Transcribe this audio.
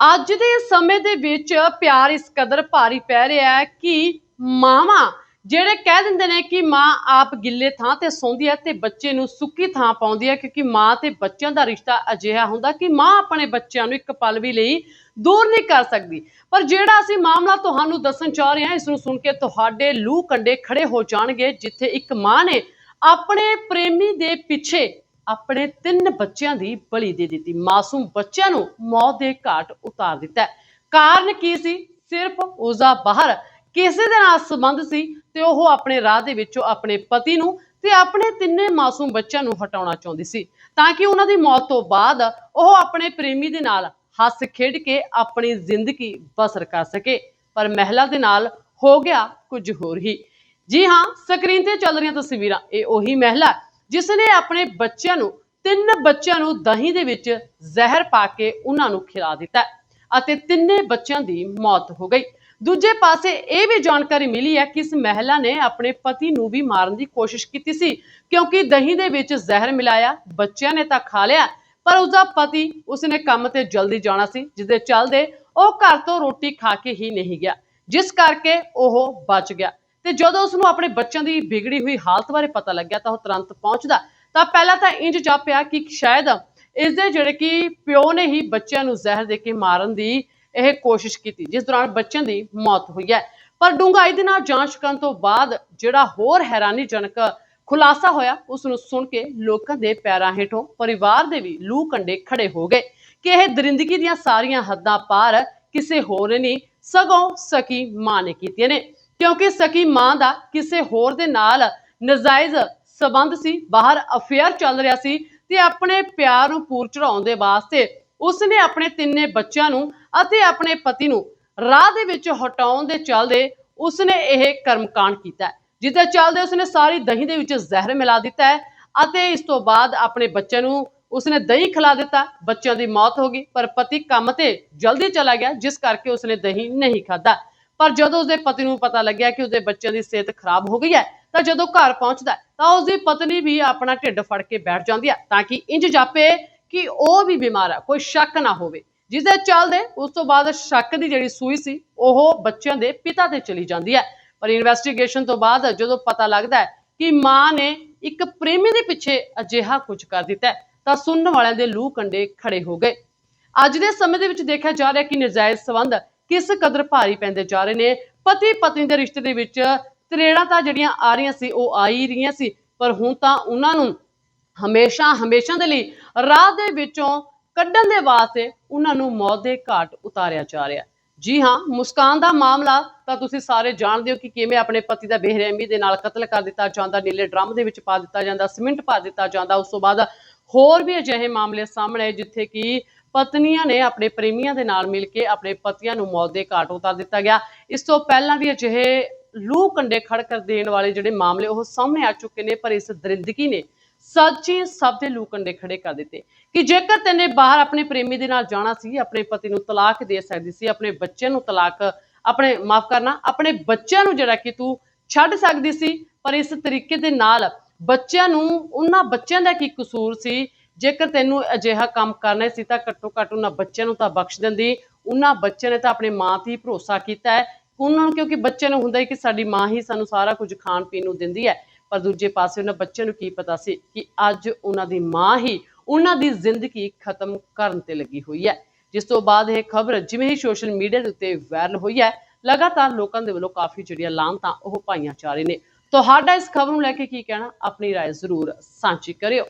ਅੱਜ ਦੇ ਸਮੇਂ ਦੇ ਵਿੱਚ ਪਿਆਰ ਇਸ ਕਦਰ ਭਾਰੀ ਪੈ ਰਿਹਾ ਹੈ ਕਿ ਮਾਵਾਂ ਜਿਹੜੇ ਕਹਿ ਦਿੰਦੇ ਨੇ ਕਿ ਮਾਂ ਆਪ ਗਿੱਲੇ ਥਾਂ ਤੇ ਸੌਂਦੀ ਹੈ ਤੇ ਬੱਚੇ ਨੂੰ ਸੁੱਕੀ ਥਾਂ ਪਾਉਂਦੀ ਹੈ, ਕਿਉਂਕਿ ਮਾਂ ਤੇ ਬੱਚਿਆਂ ਦਾ ਰਿਸ਼ਤਾ ਅਜਿਹਾ ਹੁੰਦਾ ਕਿ ਮਾਂ ਆਪਣੇ ਬੱਚਿਆਂ ਨੂੰ ਇੱਕ ਪਲ ਵੀ ਲਈ ਦੂਰ ਨਹੀਂ ਕਰ ਸਕਦੀ। ਪਰ ਜਿਹੜਾ ਅਸੀਂ ਮਾਮਲਾ ਤੁਹਾਨੂੰ ਦੱਸਣ ਚਾਹ ਰਹੇ ਹਾਂ, ਇਸ ਨੂੰ ਸੁਣ ਕੇ ਤੁਹਾਡੇ ਲੂ ਕੰਡੇ ਖੜੇ ਹੋ ਜਾਣਗੇ, ਜਿੱਥੇ ਇੱਕ ਮਾਂ ਨੇ ਆਪਣੇ ਪ੍ਰੇਮੀ ਦੇ ਪਿੱਛੇ ਆਪਣੇ ਤਿੰਨ ਬੱਚਿਆਂ ਦੀ ਬਲੀ ਦੇ ਦਿੱਤੀ। ਮਾਸੂਮ ਬੱਚਿਆਂ ਨੂੰ ਮੌਤ ਦੇ ਘਾਟ ਉਤਾਰ ਦਿੱਤਾ ਕਾਰਨ ਕੀ ਸੀ? ਸਿਰਫ ਉਸਦਾ ਬਾਹਰ ਕਿਸੇ ਦੇ ਨਾਲ ਸੰਬੰਧ ਸੀ ਤੇ ਉਹ ਆਪਣੇ ਰਾਹ ਦੇ ਵਿੱਚੋਂ ਆਪਣੇ ਪਤੀ ਨੂੰ ਤੇ ਆਪਣੇ ਤਿੰਨੇ ਮਾਸੂਮ ਬੱਚਿਆਂ ਨੂੰ ਹਟਾਉਣਾ ਚਾਹੁੰਦੀ ਸੀ। ਤਾਂ ਕਿ ਉਹਨਾਂ ਦੀ ਮੌਤ ਤੋਂ ਬਾਅਦ ਉਹ ਆਪਣੇ ਪ੍ਰੇਮੀ ਦੇ ਨਾਲ ਹੱਸ ਖੇਡ ਕੇ ਆਪਣੀ ਜ਼ਿੰਦਗੀ ਬਸਰ ਕਰ ਸਕੇ। ਪਰ ਮਹਿਲਾ ਦੇ ਨਾਲ ਹੋ ਗਿਆ ਕੁਝ ਹੋਰ ਹੀ। ਜੀ ਹਾਂ, ਸਕਰੀਨ ਤੇ ਚੱਲ ਰਹੀਆਂ ਤਸਵੀਰਾਂ। ਇਹ ਉਹੀ ਮਹਿਲਾ ਜਿਸ ਨੇ ਆਪਣੇ ਬੱਚਿਆਂ ਨੂੰ, ਤਿੰਨ ਬੱਚਿਆਂ ਨੂੰ ਦਹੀਂ ਦੇ ਵਿੱਚ ਜ਼ਹਿਰ ਪਾ ਕੇ ਉਹਨਾਂ ਨੂੰ ਖਿਲਾ ਦਿੱਤਾ ਅਤੇ ਤਿੰਨੇ ਬੱਚਿਆਂ ਦੀ ਮੌਤ ਹੋ ਗਈ। ਦੂਜੇ ਪਾਸੇ ਇਹ ਵੀ ਜਾਣਕਾਰੀ ਮਿਲੀ ਹੈ ਕਿ ਇਸ ਮਹਿਲਾ ਨੇ ਆਪਣੇ ਪਤੀ ਨੂੰ ਵੀ ਮਾਰਨ ਦੀ ਕੋਸ਼ਿਸ਼ ਕੀਤੀ ਸੀ, ਕਿਉਂਕਿ ਦਹੀਂ ਦੇ ਵਿੱਚ ਜ਼ਹਿਰ ਮਿਲਾਇਆ, ਬੱਚਿਆਂ ਨੇ ਤਾਂ ਖਾ ਲਿਆ, ਪਰ ਉਸਦਾ ਪਤੀ ਉਸਨੇ ਕੰਮ ਤੇ ਜਲਦੀ ਜਾਣਾ ਸੀ ਜਿਸ ਦੇ ਚੱਲਦੇ ਉਹ ਘਰ ਤੋਂ ਰੋਟੀ ਖਾ ਕੇ ਹੀ ਨਹੀਂ ਗਿਆ, ਜਿਸ ਕਰਕੇ ਉਹ ਬਚ ਗਿਆ। ਤੇ ਜਦੋਂ ਉਸ ਨੂੰ ਆਪਣੇ ਬੱਚਿਆਂ ਦੀ ਵਿਗੜੀ ਹੋਈ ਹਾਲਤ ਬਾਰੇ ਪਤਾ ਲੱਗਿਆ ਤਾਂ ਉਹ ਤੁਰੰਤ ਪਹੁੰਚਦਾ। ਤਾਂ ਪਹਿਲਾਂ ਤਾਂ ਇੰਜ ਜਾਪਿਆ ਕਿ ਸ਼ਾਇਦ ਇਸ ਦੇ ਜਿਹੜੇ ਕਿ ਪਿਓ ਨੇ ਹੀ ਬੱਚਿਆਂ ਨੂੰ ਜ਼ਹਿਰ ਦੇ ਕੇ ਮਾਰਨ ਦੀ ਇਹ ਕੋਸ਼ਿਸ਼ ਕੀਤੀ, ਜਿਸ ਦੌਰਾਨ ਬੱਚਿਆਂ ਦੀ ਮੌਤ ਹੋਈ ਹੈ। ਪਰ ਡੂੰਘਾਈ ਦੇ ਨਾਲ ਜਾਂਚ ਕਰਨ ਤੋਂ ਬਾਅਦ ਜਿਹੜਾ ਹੋਰ ਹੈਰਾਨੀਜਨਕ ਖੁਲਾਸਾ ਹੋਇਆ ਉਸ ਨੂੰ ਸੁਣ ਕੇ ਲੋਕਾਂ ਦੇ ਪੈਰਾਂ ਹੇਠੋਂ ਪਰਿਵਾਰ ਦੇ ਵੀ ਲੂ ਕੰਡੇ ਖੜੇ ਹੋ ਗਏ ਕਿ ਇਹ ਦਰਿੰਦਗੀ ਦੀਆਂ ਸਾਰੀਆਂ ਹੱਦਾਂ ਪਾਰ ਕਿਸੇ ਹੋਰ ਨੇ ਨਹੀਂ, ਸਗੋਂ ਸਕੀ ਮਾਂ ਨੇ ਕੀਤੀਆਂ ਨੇ। ਕਿਉਂਕਿ ਸਕੀ ਮਾਂ ਦਾ ਕਿਸੇ ਹੋਰ ਦੇ ਨਾਲ ਨਜਾਇਜ਼ ਸਬੰਧ ਸੀ, ਬਾਹਰ ਅਫੇਅਰ ਚੱਲ ਰਿਹਾ ਸੀ ਤੇ ਆਪਣੇ ਪਿਆਰ ਨੂੰ ਪੂਰ ਚੜਾਉਣ ਦੇ ਵਾਸਤੇ ਉਸਨੇ ਆਪਣੇ ਤਿੰਨੇ ਬੱਚਿਆਂ ਨੂੰ ਅਤੇ ਆਪਣੇ ਪਤੀ ਨੂੰ ਰਾਹ ਦੇ ਵਿੱਚ ਹਟਾਉਣ ਦੇ ਚੱਲਦੇ ਉਸਨੇ ਇਹ ਕਰਮਕਾਂਡ ਕੀਤਾ ਹੈ। ਜਿਹਦੇ ਚੱਲਦੇ ਉਸਨੇ ਸਾਰੀ ਦਹੀਂ ਦੇ ਵਿੱਚ ਜ਼ਹਿਰ ਮਿਲਾ ਦਿੱਤਾ ਹੈ ਅਤੇ ਇਸ ਤੋਂ ਬਾਅਦ ਆਪਣੇ ਬੱਚਿਆਂ ਨੂੰ ਉਸਨੇ ਦਹੀਂ ਖਿਲਾ ਦਿੱਤਾ, ਬੱਚਿਆਂ ਦੀ ਮੌਤ ਹੋ ਗਈ, ਪਰ ਪਤੀ ਕੰਮ ਤੇ ਜਲਦੀ ਚਲਾ ਗਿਆ, ਜਿਸ ਕਰਕੇ ਉਸਨੇ ਦਹੀਂ ਨਹੀਂ ਖਾਧਾ ਪਰ ਜਦੋਂ ਉਸਦੇ ਪਤੀ ਨੂੰ ਪਤਾ ਲੱਗਿਆ ਕਿ ਉਸਦੇ ਬੱਚਿਆਂ ਦੀ ਸਿਹਤ ਖਰਾਬ ਹੋ ਗਈ ਹੈ, ਤਾਂ ਜਦੋਂ ਘਰ ਪਹੁੰਚਦਾ ਤਾਂ ਉਸਦੀ ਪਤਨੀ ਵੀ ਆਪਣਾ ਢਿੱਡ ਫੜ ਕੇ ਬੈਠ ਜਾਂਦੀ ਹੈ, ਤਾਂ ਕਿ ਇੰਜ ਜਾਪੇ ਕਿ ਉਹ ਵੀ ਬਿਮਾਰ ਹੈ, ਕੋਈ ਸ਼ੱਕ ਨਾ ਹੋਵੇ। ਜਿਸ ਦੇ ਚੱਲਦੇ ਉਸ ਤੋਂ ਬਾਅਦ ਸ਼ੱਕ ਦੀ ਜਿਹੜੀ ਸੂਈ ਸੀ, ਉਹ ਬੱਚਿਆਂ ਦੇ ਪਿਤਾ ਤੇ ਚਲੀ ਜਾਂਦੀ ਹੈ। ਪਰ ਇਨਵੈਸਟੀਗੇਸ਼ਨ ਤੋਂ ਬਾਅਦ ਜਦੋਂ ਪਤਾ ਲੱਗਦਾ ਹੈ ਕਿ ਮਾਂ ਨੇ ਇੱਕ ਪ੍ਰੇਮੀ ਦੇ ਪਿੱਛੇ ਅਜਿਹਾ ਕੁਝ ਕਰ ਦਿੱਤਾ ਤਾਂ ਸੁਣਨ ਵਾਲਿਆਂ ਦੇ ਲੂ ਕੰਡੇ ਖੜੇ ਹੋ ਗਏ। ਅੱਜ ਦੇ ਸਮੇਂ ਦੇ ਵਿੱਚ ਦੇਖਿਆ ਜਾ ਰਿਹਾ ਕਿ ਨਜਾਇਜ਼ ਸਬੰਧ ਕਿਸ ਕਦਰ ਭਾਰੀ ਪੈਂਦੇ ਜਾ ਰਹੇ ਨੇ? ਪਤੀ ਪਤਨੀ ਦੇ ਰਿਸ਼ਤੇ ਦੇ ਵਿੱਚ ਤਰੇੜਾਂ ਤਾਂ ਜਿਹੜੀਆਂ ਆ ਰਹੀਆਂ ਸੀ, ਉਹ ਆ ਹੀ ਰਹੀਆਂ ਸੀ, ਪਰ ਹੁਣ ਤਾਂ ਉਹਨਾਂ ਨੂੰ ਹਮੇਸ਼ਾ ਹਮੇਸ਼ਾ ਦੇ ਲਈ ਰਾਹ ਦੇ ਵਿੱਚੋਂ ਕੱਢਣ ਦੇ ਵਾਸਤੇ ਉਹਨਾਂ ਨੂੰ ਮੌਤ ਦੇ ਘਾਟ ਉਤਾਰਿਆ ਜਾ ਰਿਹਾ। ਜੀ ਹਾਂ, ਮੁਸਕਾਨ ਦਾ ਮਾਮਲਾ ਤਾਂ ਤੁਸੀਂ ਸਾਰੇ ਜਾਣਦੇ ਹੋ ਕਿ ਕਿਵੇਂ ਆਪਣੇ ਪਤੀ ਦਾ ਬੇਰਹਿਮੀ ਦੇ ਨਾਲ ਕਤਲ ਕਰ ਦਿੱਤਾ ਜਾਂਦਾ, ਨੀਲੇ ਡਰਮ ਦੇ ਵਿੱਚ ਪਾ ਦਿੱਤਾ ਜਾਂਦਾ, ਸਿਮਿੰਟ ਪਾ ਦਿੱਤਾ ਜਾਂਦਾ। ਉਸ ਤੋਂ ਬਾਅਦ ਹੋਰ ਵੀ ਅਜਿਹੇ ਮਾਮਲੇ ਸਾਹਮਣੇ ਜਿੱਥੇ ਕਿ ਪਤਨੀਆਂ ਨੇ ਆਪਣੇ ਪ੍ਰੇਮੀਆਂ ਦੇ ਨਾਲ ਮਿਲ ਕੇ ਆਪਣੇ ਪਤੀਆਂ ਨੂੰ ਮੌਤ ਦੇ ਘਾਟ ਉਤਾਰ ਦਿੱਤਾ ਗਿਆ। ਇਸ ਤੋਂ ਪਹਿਲਾਂ ਵੀ ਅਜਿਹੇ ਲੂ ਕੰਡੇ ਖੜ ਕਰ ਦੇਣ ਵਾਲੇ ਜਿਹੜੇ ਮਾਮਲੇ ਉਹ ਸਾਹਮਣੇ ਆ ਚੁੱਕੇ ਨੇ, ਪਰ ਇਸ ਦਰਿੰਦਗੀ ਨੇ ਸੱਚੀ ਸਭ ਦੇ ਲੂ ਕੰਡੇ ਖੜੇ ਕਰ ਦਿੱਤੇ। ਕਿ ਜੇਕਰ ਤੈਨੇ ਬਾਹਰ ਆਪਣੇ ਪ੍ਰੇਮੀ ਦੇ ਨਾਲ ਜਾਣਾ ਸੀ, ਆਪਣੇ ਪਤੀ ਨੂੰ ਤਲਾਕ ਦੇ ਸਕਦੀ ਸੀ, ਆਪਣੇ ਬੱਚਿਆਂ ਨੂੰ ਤਲਾਕ, ਆਪਣੇ ਮਾਫ ਕਰਨਾ, ਆਪਣੇ ਬੱਚਿਆਂ ਨੂੰ ਜਿਹੜਾ ਕਿ ਤੂੰ ਛੱਡ ਸਕਦੀ ਸੀ, ਪਰ ਇਸ ਤਰੀਕੇ ਦੇ ਨਾਲ ਬੱਚਿਆਂ ਨੂੰ, ਉਹਨਾਂ ਬੱਚਿਆਂ ਦਾ ਕੀ ਕਸੂਰ ਸੀ ਜੇਕਰ ਤੈਨੂੰ ਅਜਿਹਾ ਕੰਮ ਕਰਨਾ ਸੀ ਤਾਂ ਘੱਟੋ ਘੱਟ ਉਹਨਾਂ ਬੱਚਿਆਂ ਨੂੰ ਤਾਂ ਬਖਸ਼ ਦਿੰਦੀ ਉਹਨਾਂ ਬੱਚਿਆਂ ਨੇ ਤਾਂ ਆਪਣੇ ਮਾਂ ਤੇ ਹੀ ਭਰੋਸਾ ਕੀਤਾ ਹੈ ਉਹਨਾਂ ਨੂੰ ਕਿਉਂਕਿ ਬੱਚਿਆਂ ਨੂੰ ਹੁੰਦਾ ਹੈ ਕਿ ਸਾਡੀ ਮਾਂ ਹੀ ਸਾਨੂੰ ਸਾਰਾ ਕੁਝ ਖਾਣ ਪੀਣ ਨੂੰ ਦਿੰਦੀ ਹੈ ਪਰ ਦੂਜੇ ਪਾਸੇ ਉਹਨਾਂ ਬੱਚਿਆਂ ਨੂੰ ਕੀ ਪਤਾ ਸੀ ਕਿ ਅੱਜ ਉਹਨਾਂ ਦੀ ਮਾਂ ਹੀ ਉਹਨਾਂ ਦੀ ਜ਼ਿੰਦਗੀ ਖਤਮ ਕਰਨ ਤੇ ਲੱਗੀ ਹੋਈ ਹੈ ਜਿਸ ਤੋਂ ਬਾਅਦ ਇਹ ਖਬਰ ਜਿਵੇਂ ਹੀ ਸੋਸ਼ਲ ਮੀਡੀਆ ਦੇ ਉੱਤੇ ਵਾਇਰਲ ਹੋਈ ਹੈ ਲਗਾਤਾਰ ਲੋਕਾਂ ਦੇ ਵੱਲੋਂ ਕਾਫੀ ਜਿਹੜੀਆਂ ਲਾਂਤਾਂ ਉਹ ਪਾਈਆਂ ਜਾ ਰਹੇ ਨੇ ਤੁਹਾਡਾ ਇਸ ਖਬਰ ਨੂੰ ਲੈ ਕੇ ਕੀ ਕਹਿਣਾ ਆਪਣੀ رائے ਜ਼ਰੂਰ ਸਾਂਝੀ ਕਰਿਓ